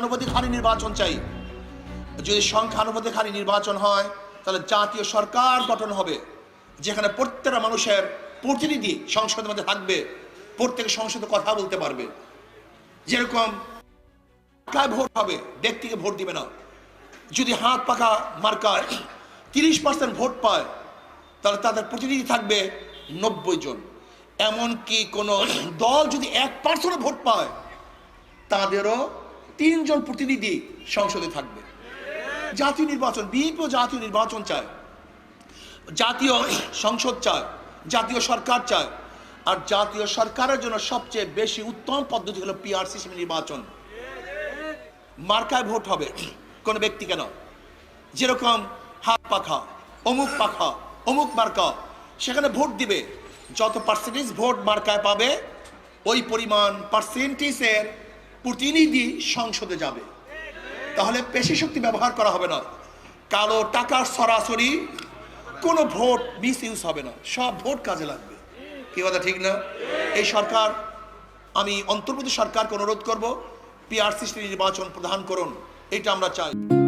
সংখ্যানুপাতিক হারে নির্বাচন চাই। যদি সংখ্যানুপাতিক হারে নির্বাচন হয়, তাহলে জাতীয় সরকার গঠন হবে, যেখানে প্রত্যেকটা মানুষের প্রতিনিধি সংসদের মধ্যে থাকবে, প্রত্যেক সংসদে কথা বলতে পারবে। যেরকম ভোট হবে, ব্যক্তিকে ভোট দিবে না। যদি হাত পাকা মার্কায় তিরিশ পার্সেন্ট ভোট পায়, তাহলে তাদের প্রতিনিধি থাকবে নব্বই জন। এমনকি কোনো দল যদি এক পার্সেন্ট ভোট পায়, তাদেরও তিনজন প্রতিনিধি সংসদে থাকবে। জাতীয় নির্বাচন বিএনপিও জাতীয় নির্বাচন চায়। জাতীয় সংসদ চায়, জাতীয় সরকার চায়। আর জাতীয় সরকারের জন্য সবচেয়ে বেশি উত্তম পদ্ধতি হলো পিআর সিস্টেম নির্বাচন। মার্কায় ভোট হবে কোনো ব্যক্তি কেন? যেরকম হাত পাখা, অমুক পাখা, অমুক মার্কা, সেখানে ভোট দিবে। যত পার্সেন্টেজ ভোট মার্কায় পাবে, ওই পরিমাণ পার্সেন্টেজের প্রতিনিধি সংসদে যাবে। তাহলে পেশি শক্তি ব্যবহার করা হবে না। কালো টাকার সরাসরি কোনো ভোট মিস ইউজ হবে না। সব ভোট কাজে লাগবে। কি কথা, ঠিক না? এই সরকার, আমি অন্তর্বর্তী সরকারকে অনুরোধ করব পিআরসি নির্বাচন প্রধান করুন। এটা আমরা চাই।